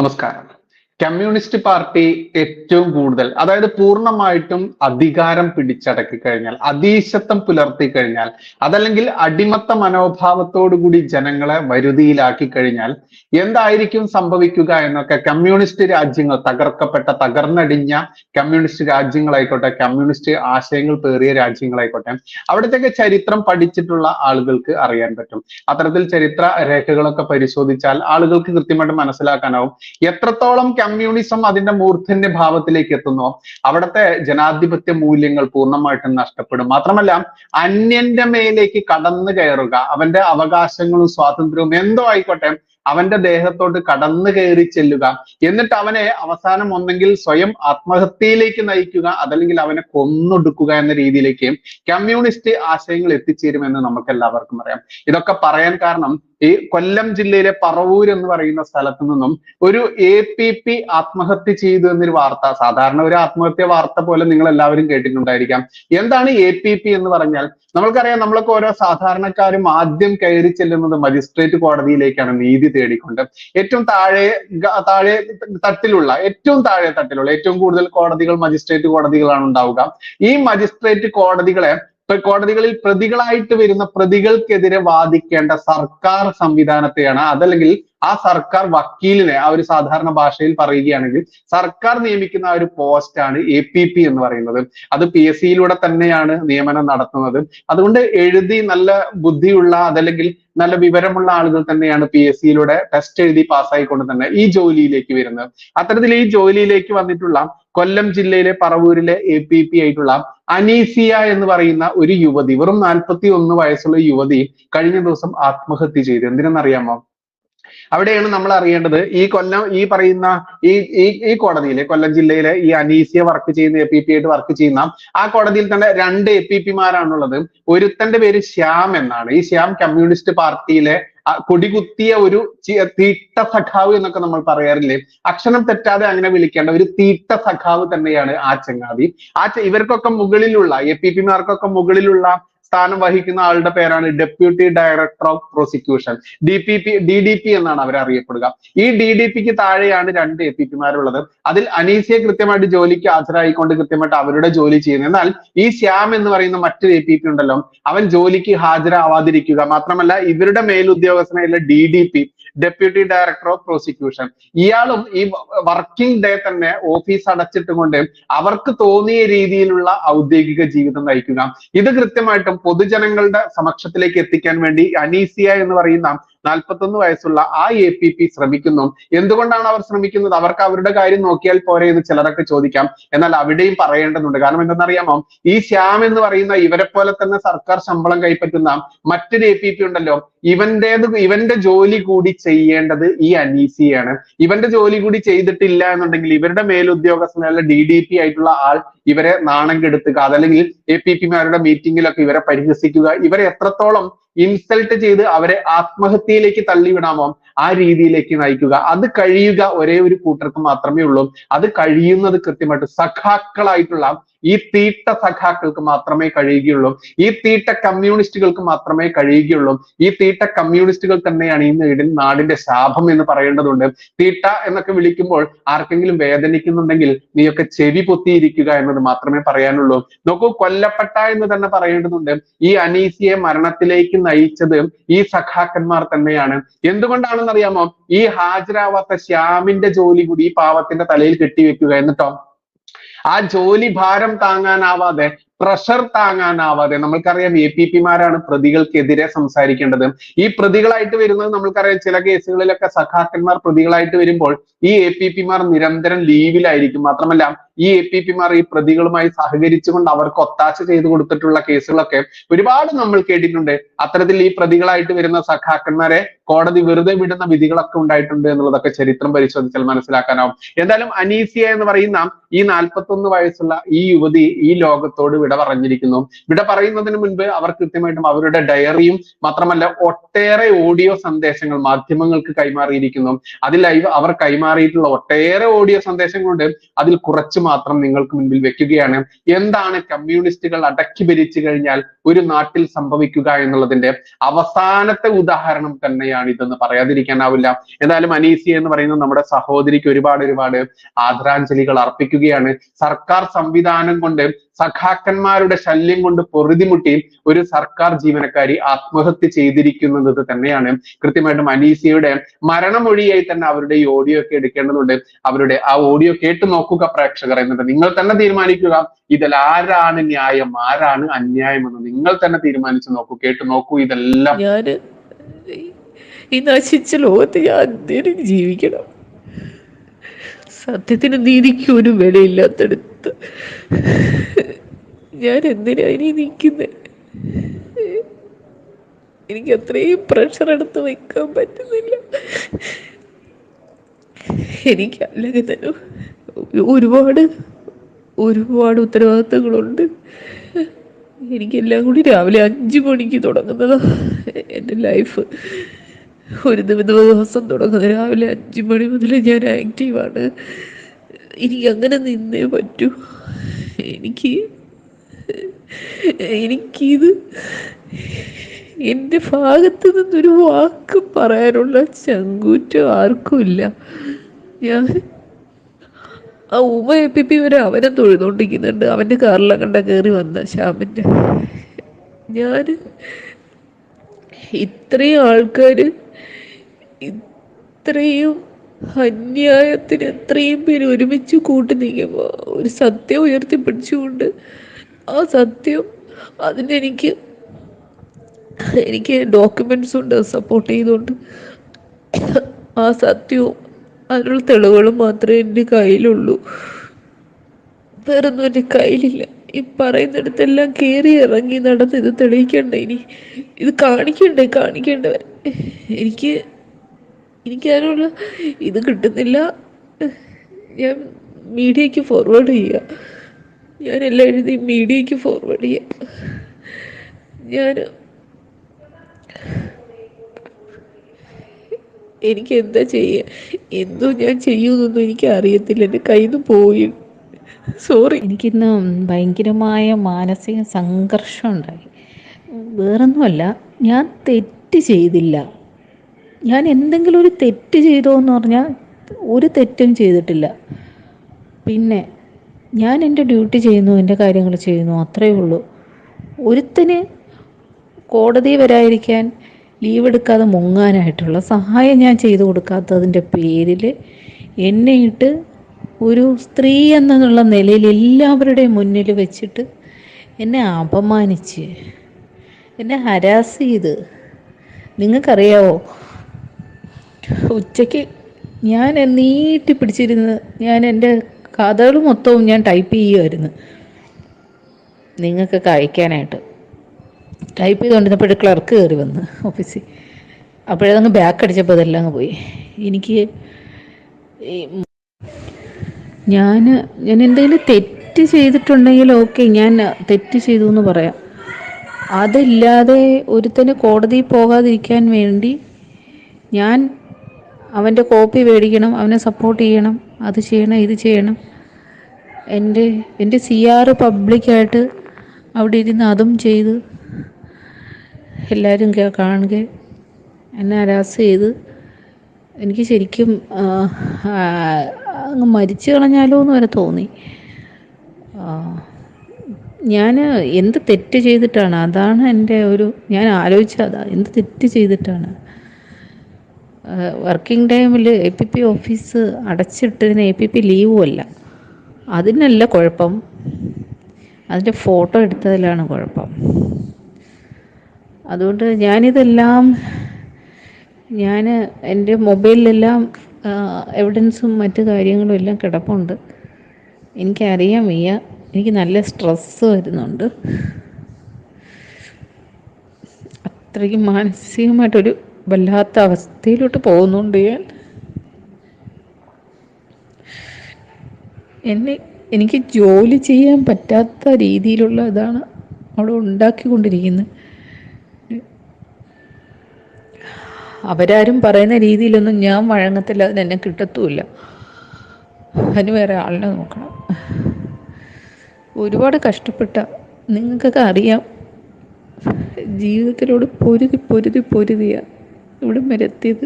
നമസ്കാരം communist party ഏറ്റവും കൂടുതൽ അതായത് പൂർണമായിട്ടും അധികാരം പിടിച്ചടക്കി കഴിഞ്ഞാൽ അതീശത്വം പുലർത്തി കഴിഞ്ഞാൽ അതല്ലെങ്കിൽ അടിമത്ത മനോഭാവത്തോടു കൂടി ജനങ്ങളെ വരുതിയിലാക്കി കഴിഞ്ഞാൽ എന്തായിരിക്കും സംഭവിക്കുക എന്നൊക്കെ കമ്മ്യൂണിസ്റ്റ് രാജ്യങ്ങൾ തകർക്കപ്പെട്ട തകർന്നടിഞ്ഞ കമ്മ്യൂണിസ്റ്റ് രാജ്യങ്ങളായിക്കോട്ടെ കമ്മ്യൂണിസ്റ്റ് ആശയങ്ങൾ പേറിയ രാജ്യങ്ങളായിക്കോട്ടെ അവിടത്തേക്ക് ചരിത്രം പഠിച്ചിട്ടുള്ള ആളുകൾക്ക് അറിയാൻ പറ്റും. അത്തരത്തിൽ ചരിത്ര രേഖകളൊക്കെ പരിശോധിച്ചാൽ ആളുകൾക്ക് കൃത്യമായിട്ട് മനസ്സിലാക്കാനാവും. എത്രത്തോളം കമ്മ്യൂണിസം അതിന്റെ മൂർധന്യ ഭാവത്തിലേക്ക് എത്തുന്നു. അവിടുത്തെ ജനാധിപത്യ മൂല്യങ്ങൾ പൂർണമായിട്ടും നഷ്ടപ്പെടും. മാത്രമല്ല അന്യന്റെ മേലേക്ക് കടന്നു കയറുക അവന്റെ അവകാശങ്ങളും സ്വാതന്ത്ര്യവും എന്തോ ആയിക്കോട്ടെ അവന്റെ ദേഹത്തോട്ട് കടന്നു കയറി ചെല്ലുക. എന്നിട്ട് അവനെ അവസാനം ഒന്നെങ്കിൽ സ്വയം ആത്മഹത്യയിലേക്ക് നയിക്കുക അതല്ലെങ്കിൽ അവനെ കൊന്നൊടുക്കുക എന്ന രീതിയിലേക്ക് കമ്മ്യൂണിസ്റ്റ് ആശയങ്ങൾ എത്തിച്ചേരുമെന്ന് നമുക്ക് എല്ലാവർക്കും അറിയാം. ഇതൊക്കെ പറയാൻ കാരണം ഈ കൊല്ലം ജില്ലയിലെ പറവൂർ എന്ന് പറയുന്ന സ്ഥലത്ത് നിന്നും ഒരു എ പി പി ആത്മഹത്യ ചെയ്തു എന്നൊരു വാർത്ത സാധാരണ ഒരു ആത്മഹത്യ വാർത്ത പോലെ നിങ്ങൾ എല്ലാവരും കേട്ടിട്ടുണ്ടായിരിക്കാം. എന്താണ് എ പി പി എന്ന് പറഞ്ഞാൽ? നമ്മൾക്കറിയാം നമ്മളൊക്കെ ഓരോ സാധാരണക്കാരും ആദ്യം കയറി ചെല്ലുന്നത് മജിസ്ട്രേറ്റ് കോടതിയിലേക്കാണ് നീതി തേടിക്കൊണ്ട്. ഏറ്റവും താഴെ താഴെ തട്ടിലുള്ള ഏറ്റവും താഴെ തട്ടിലുള്ള ഏറ്റവും കൂടുതൽ കോടതികൾ മജിസ്ട്രേറ്റ് കോടതികളാണ് ഉണ്ടാവുക. ഈ മജിസ്ട്രേറ്റ് കോടതികളെ കോടതികളിൽ പ്രതികളായിട്ട് വരുന്ന പ്രതികൾക്കെതിരെ വാദിക്കേണ്ട സർക്കാർ സംവിധാനത്തെയാണ് അതല്ലെങ്കിൽ ആ സർക്കാർ വക്കീലിനെ ആ ഒരു സാധാരണ ഭാഷയിൽ പറയുകയാണെങ്കിൽ സർക്കാർ നിയമിക്കുന്ന ആ ഒരു പോസ്റ്റാണ് ആണ് പി എന്ന് പറയുന്നത്. അത് എസ് സിയിലൂടെ തന്നെയാണ് നിയമനം നടത്തുന്നത്. അതുകൊണ്ട് എഴുതി നല്ല ബുദ്ധിയുള്ള അതല്ലെങ്കിൽ നല്ല വിവരമുള്ള ആളുകൾ തന്നെയാണ് എസ് സിയിലൂടെ ടെസ്റ്റ് എഴുതി പാസ്സായിക്കൊണ്ട് തന്നെ ഈ ജോലിയിലേക്ക് വരുന്നത്. അത്തരത്തിൽ ഈ ജോലിയിലേക്ക് വന്നിട്ടുള്ള കൊല്ലം ജില്ലയിലെ പറവൂരിലെ എ പി പി ആയിട്ടുള്ള അനീസിയ എന്ന് പറയുന്ന ഒരു യുവതി വെറും നാൽപ്പത്തി ഒന്ന് വയസ്സുള്ള യുവതി കഴിഞ്ഞ ദിവസം ആത്മഹത്യ ചെയ്തു. എന്തിനെന്നറിയാമോ? അവിടെയാണ് നമ്മൾ അറിയേണ്ടത്. ഈ കൊല്ലം ഈ പറയുന്ന ഈ ഈ ഈ കോടതിയിലെ കൊല്ലം ജില്ലയിലെ ഈ അനീസിയ വർക്ക് ചെയ്യുന്ന എ പി പി ആയിട്ട് വർക്ക് ചെയ്യുന്ന ആ കോടതിയിൽ തന്നെ രണ്ട് എ പി പിമാരാണുള്ളത് ഒരുത്തന്റെ പേര് ശ്യാം എന്നാണ്. ഈ ശ്യാം കമ്മ്യൂണിസ്റ്റ് പാർട്ടിയിലെ കൊടികുത്തിയ ഒരു തീട്ട സഖാവ് എന്നൊക്കെ നമ്മൾ പറയാറില്ലേ? അക്ഷരം തെറ്റാതെ അങ്ങനെ വിളിക്കേണ്ട ഒരു തീട്ട സഖാവ് തന്നെയാണ് ആ ചങ്ങാതി ആ ഇവർക്കൊക്കെ മുകളിലുള്ള എ പി പിമാർക്കൊക്കെ മുകളിലുള്ള സ്ഥാനം വഹിക്കുന്ന ആളുടെ പേരാണ് deputy director of prosecution D P P D D P എന്നാണ് അവർ അറിയപ്പെടുക. ഈ ഡി ഡി പിക്ക് താഴെയാണ് രണ്ട് എ പി പിമാരുള്ളത് അതിൽ അനീസിയെ കൃത്യമായിട്ട് ജോലിക്ക് ഹാജരായിക്കൊണ്ട് കൃത്യമായിട്ട് അവരുടെ ജോലി ചെയ്യുന്നു എന്നാൽ ഈ ശ്യാം എന്ന് പറയുന്ന മറ്റൊരു എ പി പി ഉണ്ടല്ലോ അവൻ ജോലിക്ക് ഹാജരാവാതിരിക്കുക മാത്രമല്ല ഇവരുടെ മേലുദ്യോഗസ്ഥനായുള്ള D D P deputy director of prosecution ഇയാളും ഈ വർക്കിംഗ് ഡേ തന്നെ ഓഫീസ് അടച്ചിട്ടുകൊണ്ട് അവർക്ക് തോന്നിയ രീതിയിലുള്ള ഔദ്യോഗിക ജീവിതം നയിക്കുക. ഇത് കൃത്യമായിട്ടും പൊതുജനങ്ങളുടെ സമക്ഷത്തിലേക്ക് എത്തിക്കാൻ വേണ്ടി അനീസിയ എന്ന് പറയുന്ന നാൽപ്പത്തൊന്ന് വയസ്സുള്ള ആ എ പി പി ശ്രമിക്കുന്നു. എന്തുകൊണ്ടാണ് അവർ ശ്രമിക്കുന്നത്? അവർക്ക് അവരുടെ കാര്യം നോക്കിയാൽ പോരെ എന്ന് ചിലരൊക്കെ ചോദിക്കാം. എന്നാൽ അവിടെയും പറയേണ്ടതുണ്ട്. കാരണം എന്തെന്നറിയാമോ? ഈ ശ്യാം എന്ന് പറയുന്ന ഇവരെ പോലെ തന്നെ സർക്കാർ ശമ്പളം കൈപ്പറ്റുന്ന മറ്റൊരു എ പി പി ഉണ്ടല്ലോ. ഇവന്റേത് ഇവന്റെ ജോലി കൂടി ചെയ്യേണ്ടത് ഈ അനീസിയാണ്. ഇവന്റെ ജോലി കൂടി ചെയ്തിട്ടില്ല എന്നുണ്ടെങ്കിൽ ഇവരുടെ മേലുദ്യോഗസ്ഥനുള്ള ഡി ഡി പി ആയിട്ടുള്ള ആൾ ഇവരെ നാണം കെടുത്തുക അതല്ലെങ്കിൽ എ പി പിമാരുടെ മീറ്റിംഗിലൊക്കെ ഇവരെ പരിഹസിക്കുക. ഇവരെ എത്രത്തോളം ഇൻസൾട്ട് ചെയ്ത് അവരെ ആത്മഹത്യയിലേക്ക് തള്ളിവിടാമോ? ആ രീതിയിലേക്ക് നയിക്കുക. അത് കഴിയുക ഒരേ ഒരു കൂട്ടർക്ക് മാത്രമേ ഉള്ളൂ. അത് കഴിയുന്നത് കൃത്യമായിട്ട് സഖാക്കളായിട്ടുള്ള ഈ തീട്ട സഖാക്കൾക്ക് മാത്രമേ കഴിയുകയുള്ളൂ. ഈ തീട്ട കമ്മ്യൂണിസ്റ്റുകൾക്ക് മാത്രമേ കഴിയുകയുള്ളൂ. ഈ തീട്ട കമ്മ്യൂണിസ്റ്റുകൾ തന്നെയാണ് ഈ നേടിൽ നാടിന്റെ ശാപം എന്ന് പറയേണ്ടതുണ്ട്. തീട്ട എന്നൊക്കെ വിളിക്കുമ്പോൾ ആർക്കെങ്കിലും വേദനിക്കുന്നുണ്ടെങ്കിൽ നീയൊക്കെ ചെവി പൊത്തിയിരിക്കുക എന്നത് മാത്രമേ പറയാനുള്ളൂ. നോക്കൂ കൊല്ലപ്പെട്ട എന്ന് തന്നെ പറയേണ്ടതുണ്ട്. ഈ അനീസിയെ മരണത്തിലേക്ക് നയിച്ചത് ഈ സഖാക്കന്മാർ തന്നെയാണ്. എന്തുകൊണ്ടാണെന്ന് അറിയാമോ ഈ ഹാജരാവാത്ത ശ്യാമിന്റെ ജോലി കൂടി ഈ പാവത്തിന്റെ തലയിൽ കെട്ടിവെക്കുക എന്നിട്ടോ? ആ ജോലി ഭാരം താങ്ങാനാവാതെ പ്രഷർ താങ്ങാനാവാതെ നമ്മൾക്കറിയാം എ പി പിമാരാണ് പ്രതികൾക്കെതിരെ സംസാരിക്കേണ്ടത്. ഈ പ്രതികളായിട്ട് വരുന്നത് നമ്മൾക്കറിയാം ചില കേസുകളിലൊക്കെ സഖാക്കന്മാർ പ്രതികളായിട്ട് വരുമ്പോൾ ഈ എ പി പിമാർ നിരന്തരം ലീവിലായിരിക്കും മാത്രമല്ല ഈ എ പി പിമാർ ഈ പ്രതികളുമായി സഹകരിച്ചുകൊണ്ട് അവർക്ക് ഒത്താശ ചെയ്തു കൊടുത്തിട്ടുള്ള കേസുകളൊക്കെ ഒരുപാട് നമ്മൾ കേട്ടിട്ടുണ്ട്. അത്തരത്തിൽ ഈ പ്രതികളായിട്ട് വരുന്ന സഖാക്കന്മാരെ കോടതി വെറുതെ വിടുന്ന വിധികളൊക്കെ ഉണ്ടായിട്ടുണ്ട് എന്നുള്ളതൊക്കെ ചരിത്രം പരിശോധിച്ചാൽ മനസ്സിലാക്കാനാവും. എന്തായാലും അനീസിയ എന്ന് പറയുന്ന ഈ നാൽപ്പത്തൊന്ന് വയസ്സുള്ള ഈ യുവതി ഈ ലോകത്തോട് വിട പറഞ്ഞിരിക്കുന്നു. വിട പറയുന്നതിന് മുൻപ് അവർ കൃത്യമായിട്ടും അവരുടെ ഡയറിയും മാത്രമല്ല ഒട്ടേറെ ഓഡിയോ സന്ദേശങ്ങൾ മാധ്യമങ്ങൾക്ക് കൈമാറിയിരിക്കുന്നു. അതിൽ അവർ കൈമാറിയിട്ടുള്ള ഒട്ടേറെ ഓഡിയോ സന്ദേശങ്ങളുണ്ട്. അതിൽ കുറച്ച് മാത്രം നിങ്ങൾക്ക് മുൻപിൽ വെക്കുകയാണ്. എന്താണ് കമ്മ്യൂണിസ്റ്റുകൾ അടക്കി ഭരിച്ചു കഴിഞ്ഞാൽ ഒരു നാട്ടിൽ സംഭവിക്കുക എന്നുള്ളതിന്റെ അവസാനത്തെ ഉദാഹരണം തന്നെയാണ് ഇതെന്ന് പറയാതിരിക്കാനാവില്ല. എന്തായാലും അനീസി എന്ന് പറയുന്ന നമ്മുടെ സഹോദരിക്ക് ഒരുപാട് ഒരുപാട് ആദരാഞ്ജലികൾ അർപ്പിക്കുകയാണ്. സർക്കാർ സംവിധാനം കൊണ്ട് സഖാക്കന്മാരുടെ ശല്യം കൊണ്ട് പൊറുതിമുട്ടി ഒരു സർക്കാർ ജീവനക്കാരി ആത്മഹത്യ ചെയ്തിരിക്കുന്നത് തന്നെയാണ്. കൃത്യമായിട്ടും അനീസിയുടെ മരണമൊഴിയായി തന്നെ അവരുടെ ഈ ഓഡിയോ ഒക്കെ എടുക്കേണ്ടതുണ്ട്. അവരുടെ ആ ഓഡിയോ കേട്ട് നോക്കുക പ്രേക്ഷകർ എന്നിട്ട് നിങ്ങൾ തന്നെ തീരുമാനിക്കുക. ഇതിൽ ആരാണ് ന്യായം? ആരാണ് അന്യായം എന്ന് നിങ്ങൾ തന്നെ തീരുമാനിച്ചു നോക്കൂ കേട്ട് നോക്കൂ ഇതെല്ലാം. ഈ നശിച്ച ലോകത്ത് ഞാൻ എന്തിനും ജീവിക്കണം. സത്യത്തിന് നീതിക്ക് ഒരു വിലയില്ലാത്തടുത്ത്. ഞാൻ എന്തിനാ ഇനി നിൽക്കുന്നത് എനിക്ക് അത്രയും പ്രഷർ എടുത്ത് വെക്കാൻ പറ്റുന്നില്ല. എനിക്ക് അല്ലെങ്കിൽ തന്നെ ഒരുപാട് ഒരുപാട് ഉത്തരവാദിത്തങ്ങളുണ്ട്. എനിക്കെല്ലാം കൂടി രാവിലെ അഞ്ച് മണിക്ക് തുടങ്ങുന്നതാ എന്റെ ലൈഫ് ഒരു ദിവ- ദിവസം തുടങ്ങുന്നത് രാവിലെ അഞ്ച് മണി മുതൽ ഞാൻ ആക്റ്റീവാണ് എനിക്ക് അങ്ങനെ നിന്നേ പറ്റൂ. എനിക്ക് എനിക്കിത് എന്റെ ഭാഗത്ത് നിന്നൊരു വാക്ക് പറയാനുള്ള ചങ്കൂറ്റം ആർക്കുമില്ല. ഞാൻ ആ ഉമ എ വരെ അവനെ തൊഴുതോണ്ടിരിക്കുന്നുണ്ട്. അവന്റെ കാറിലെ കണ്ട കയറി വന്ന ശ്യാമിന്റെ. ഞാൻ ഇത്രയും ആൾക്കാർ ഇത്രയും അന്യായത്തിന് എത്രയും പേര് ഒരുമിച്ച് കൂട്ടി നിൽക്കുമ്പോൾ ഒരു സത്യം ഉയർത്തിപ്പിടിച്ചുകൊണ്ട് ആ സത്യം. അതിനെനിക്ക് എനിക്ക് ഡോക്യുമെന്റ്സ് ഉണ്ട് സപ്പോർട്ട് ചെയ്തുകൊണ്ട്. ആ സത്യവും അതിനുള്ള തെളിവുകളും മാത്രമേ എന്റെ കയ്യിലുള്ളൂ. വേറൊന്നും എന്റെ കയ്യിലില്ല. ഈ പറയുന്നിടത്തെല്ലാം കയറി ഇറങ്ങി നടന്ന് ഇത് തെളിയിക്കണ്ടേ? ഇനി ഇത് കാണിക്കണ്ടേ? കാണിക്കേണ്ടവർ എനിക്ക് എനിക്ക് അതിനുള്ള ഇത് കിട്ടുന്നില്ല. ഞാൻ മീഡിയയ്ക്ക് ഫോർവേഡ് ചെയ്യുക. ഞാൻ എല്ലാം എഴുതി മീഡിയയ്ക്ക് ഫോർവേഡ് ചെയ്യാം. ഞാൻ എനിക്ക് എന്താ ചെയ്യുക എന്തോ ഞാൻ ചെയ്യുമെന്നൊന്നും എനിക്ക് അറിയത്തില്ല എന്റെ കയ്യിൽ നിന്ന് പോയി. സോറി എനിക്കിന്ന് ഭയങ്കരമായ മാനസിക സംഘർഷം ഉണ്ടായി. വേറൊന്നുമല്ല ഞാൻ തെറ്റ് ചെയ്തില്ല. ഞാൻ എന്തെങ്കിലും ഒരു തെറ്റ് ചെയ്തോ എന്ന് പറഞ്ഞാൽ ഒരു തെറ്റും ചെയ്തിട്ടില്ല. പിന്നെ ഞാൻ എന്റെ ഡ്യൂട്ടി ചെയ്യുന്നു എന്റെ കാര്യങ്ങൾ ചെയ്യുന്നു അത്രയേ ഉള്ളൂ. ഒരുത്തിന് കോടതി വരായിരിക്കാൻ ലീവ് എടുക്കാതെ മുങ്ങാനായിട്ടുള്ള സഹായം ഞാൻ ചെയ്തു കൊടുക്കാത്തതിന്റെ പേരിൽ എന്നെയിട്ട് ഒരു സ്ത്രീ എന്നുള്ള നിലയിൽ എല്ലാവരുടെയും മുന്നിൽ വെച്ചിട്ട് എന്നെ അപമാനിച്ച് എന്നെ ഹരാസ് ചെയ്ത്. നിങ്ങൾക്കറിയാവോ? ഉച്ചയ്ക്ക് ഞാൻ നീട്ടി പിടിച്ചിരുന്ന് ഞാൻ എന്റെ കഥകൾ മൊത്തവും ഞാൻ ടൈപ്പ് ചെയ്യുമായിരുന്നു നിങ്ങൾക്കൊക്കെ അയക്കാനായിട്ട്. ടൈപ്പ് ചെയ്തുകൊണ്ടിരുന്നപ്പോൾ ക്ലർക്ക് കയറി വന്ന് ഓഫീസിൽ. അപ്പോഴതങ്ങ് ബാക്ക് അടിച്ചപ്പോൾ അതെല്ലാം അങ്ങ് പോയി. എനിക്ക് ഞാൻ ഞാൻ എന്തെങ്കിലും തെറ്റ് ചെയ്തിട്ടുണ്ടെങ്കിൽ ഓക്കെ ഞാൻ തെറ്റ് ചെയ്തു എന്ന് പറയാം. അതില്ലാതെ ഒരുത്തന് കോടതിയിൽ പോകാതിരിക്കാൻ വേണ്ടി ഞാൻ അവന്റെ കോപ്പി മേടിക്കണം അവനെ സപ്പോർട്ട് ചെയ്യണം. അത് ചെയ്യണം ഇത് ചെയ്യണം. എന്റെ എന്റെ സി ആർ പബ്ലിക്കായിട്ട് അവിടെ ഇരുന്ന് അതും ചെയ്ത് എല്ലാവരും കാണുക. എന്നെ അരാസ് ചെയ്ത്. എനിക്ക് ശരിക്കും അങ്ങ് മരിച്ചു കളഞ്ഞാലോ എന്ന് വരെ തോന്നി. ഞാൻ എന്ത് തെറ്റ് ചെയ്തിട്ടാണ്? അതാണ് എന്റെ ഒരു ഞാൻ ആലോചിച്ചത്. എന്ത് തെറ്റ് ചെയ്തിട്ടാണ്? വർക്കിംഗ് ടൈമിൽ എ പി പി ഓഫീസ് അടച്ചിട്ടതിന് എ പി പി ലീവുമല്ല അതിനല്ല കുഴപ്പം. അതിന്റെ ഫോട്ടോ എടുത്തതിലാണ് കുഴപ്പം. അതുകൊണ്ട് ഞാനിതെല്ലാം ഞാൻ എന്റെ മൊബൈലിലെല്ലാം എവിഡൻസും മറ്റു കാര്യങ്ങളും എല്ലാം കിടപ്പുണ്ട്. എനിക്കറിയാൻ വയ്യ. എനിക്ക് നല്ല സ്ട്രെസ്സ് വരുന്നുണ്ട്. അത്രയ്ക്കും മാനസികമായിട്ടൊരു വല്ലാത്ത അവസ്ഥയിലോട്ട് പോകുന്നുണ്ട് ഞാൻ എന്നെ എനിക്ക് ജോലി ചെയ്യാൻ പറ്റാത്ത രീതിയിലുള്ള ഇതാണ് അവിടെ ഉണ്ടാക്കിക്കൊണ്ടിരിക്കുന്നത്. അവരാരും പറയുന്ന രീതിയിലൊന്നും ഞാൻ വഴങ്ങത്തില്ല അതിന് എന്നെ കിട്ടത്തുമില്ല. അതിന് വേറെ ആളിനെ നോക്കണം. ഒരുപാട് കഷ്ടപ്പെട്ട നിങ്ങൾക്കൊക്കെ അറിയാം ജീവിതത്തിലോട് പൊരുതി പൊരുതി പൊരുതിയ. ഇവിടം വരെ എത്തിയത്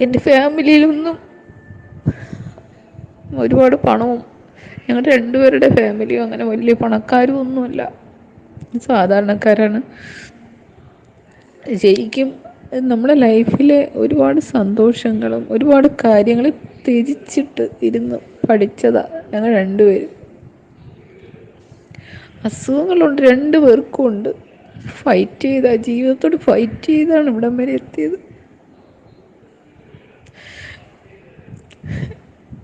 എന്റെ ഫാമിലിയിലൊന്നും ഒരുപാട് പണവും ഞങ്ങൾ രണ്ടുപേരുടെ ഫാമിലിയും അങ്ങനെ വലിയ പണക്കാരും ഒന്നുമല്ല. സാധാരണക്കാരാണ്. ശരിക്കും നമ്മുടെ ലൈഫിലെ ഒരുപാട് സന്തോഷങ്ങളും ഒരുപാട് കാര്യങ്ങൾ ത്യജിച്ചിട്ട് ഇരുന്ന് പഠിച്ചതാ ഞങ്ങൾ രണ്ടുപേരും. അസുഖങ്ങളുണ്ട് രണ്ടു പേർക്കും ഉണ്ട് ഫൈറ്റ് ചെയ്ത ജീവിതത്തോട് ഫൈറ്റ് ചെയ്താണ് ഇവിടം വരെ എത്തിയത്.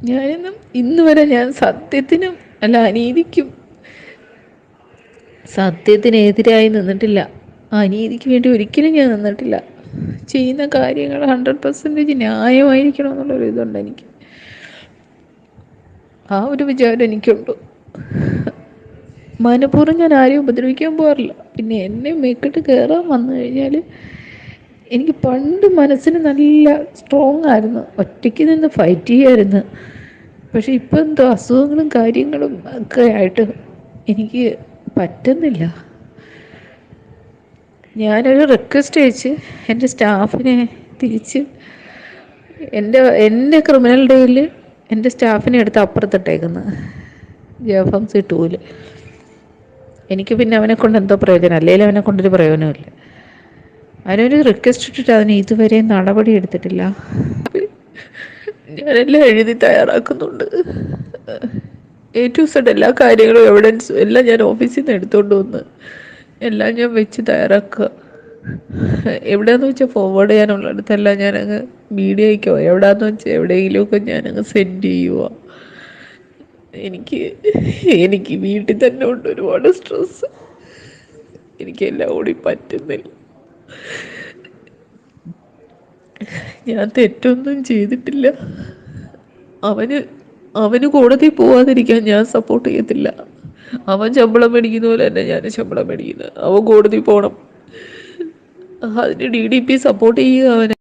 ഞാനിന്നും ഇന്ന് വരെ ഞാൻ സത്യത്തിനും അല്ല അനീതിക്കും സത്യത്തിനെതിരായി നിന്നിട്ടില്ല. അനീതിക്ക് വേണ്ടി ഒരിക്കലും ഞാൻ നിന്നിട്ടില്ല. ചെയ്യുന്ന കാര്യങ്ങൾ ഹൺഡ്രഡ് പെർസെന്റേജ് ന്യായമായിരിക്കണം എന്നുള്ളൊരു ഇതുണ്ട് എനിക്ക്. ആ ഒരു വിചാരം എനിക്കുണ്ട്. മനഃപൂർവം ഞാൻ ആരെയും ഉപദ്രവിക്കാൻ പോകാറില്ല പിന്നെ എന്നെ മെക്കിട്ട് കയറാൻ വന്നു കഴിഞ്ഞാൽ എനിക്ക് പണ്ട് മനസ്സിന് നല്ല സ്ട്രോങ് ആയിരുന്നു. ഒറ്റയ്ക്ക് നിന്ന് ഫൈറ്റ് ചെയ്യായിരുന്നു. പക്ഷെ ഇപ്പം എന്തോ അസുഖങ്ങളും കാര്യങ്ങളും ഒക്കെ ആയിട്ട് എനിക്ക് പറ്റുന്നില്ല. ഞാനൊരു റിക്വസ്റ്റ് അയച്ച് എന്റെ സ്റ്റാഫിനെ തിരിച്ച് എന്റെ എന്റെ ക്രിമിനൽ ഡേയിൽ എന്റെ സ്റ്റാഫിനെ എടുത്ത് അപ്പുറത്തിട്ടേക്കുന്നത് സി ടൂൽ. എനിക്ക് പിന്നെ അവനെ കൊണ്ട് എന്തോ പ്രയോജനം അല്ലെങ്കിൽ അവനെ കൊണ്ടൊരു പ്രയോജനമില്ല അവനൊരു റിക്വസ്റ്റ് ഇട്ടിട്ട് അതിന് ഇതുവരെ നടപടി എടുത്തിട്ടില്ല. ഞാനെല്ലാം എഴുതി തയ്യാറാക്കുന്നുണ്ട്. എ ടു സെഡ് എല്ലാ കാര്യങ്ങളും എവിഡൻസും എല്ലാം ഞാൻ ഓഫീസിൽ നിന്ന് എടുത്തുകൊണ്ട് വന്ന് എല്ലാം ഞാൻ വെച്ച് തയ്യാറാക്കുക. എവിടെയാന്ന് വെച്ചാൽ ഫോർവേഡ് ചെയ്യാനുള്ളിടത്തെല്ലാം ഞാനങ്ങ് മീഡിയയ്ക്കോ എവിടെയാന്ന് വെച്ചാൽ എവിടെയെങ്കിലുമൊക്കെ ഞാനങ്ങ് സെൻഡ് ചെയ്യുക. എനിക്ക് എനിക്ക് വീട്ടിൽ തന്നെ ഉണ്ട് ഒരുപാട് സ്ട്രെസ് എനിക്ക് എല്ലാം കൂടി പറ്റുന്നില്ല. ഞാൻ തെറ്റൊന്നും ചെയ്തിട്ടില്ല. അവന് അവന് കോടതി പോവാതിരിക്കാൻ ഞാൻ സപ്പോർട്ട് ചെയ്യത്തില്ല. അവൻ ശമ്പളം മേടിക്കുന്ന പോലെ തന്നെ ഞാൻ ശമ്പളം മേടിക്കുന്നത് അവൻ കോടതി പോകണം അതിന് ഡി ഡി പി സപ്പോർട്ട് ചെയ്യുക അവനെ.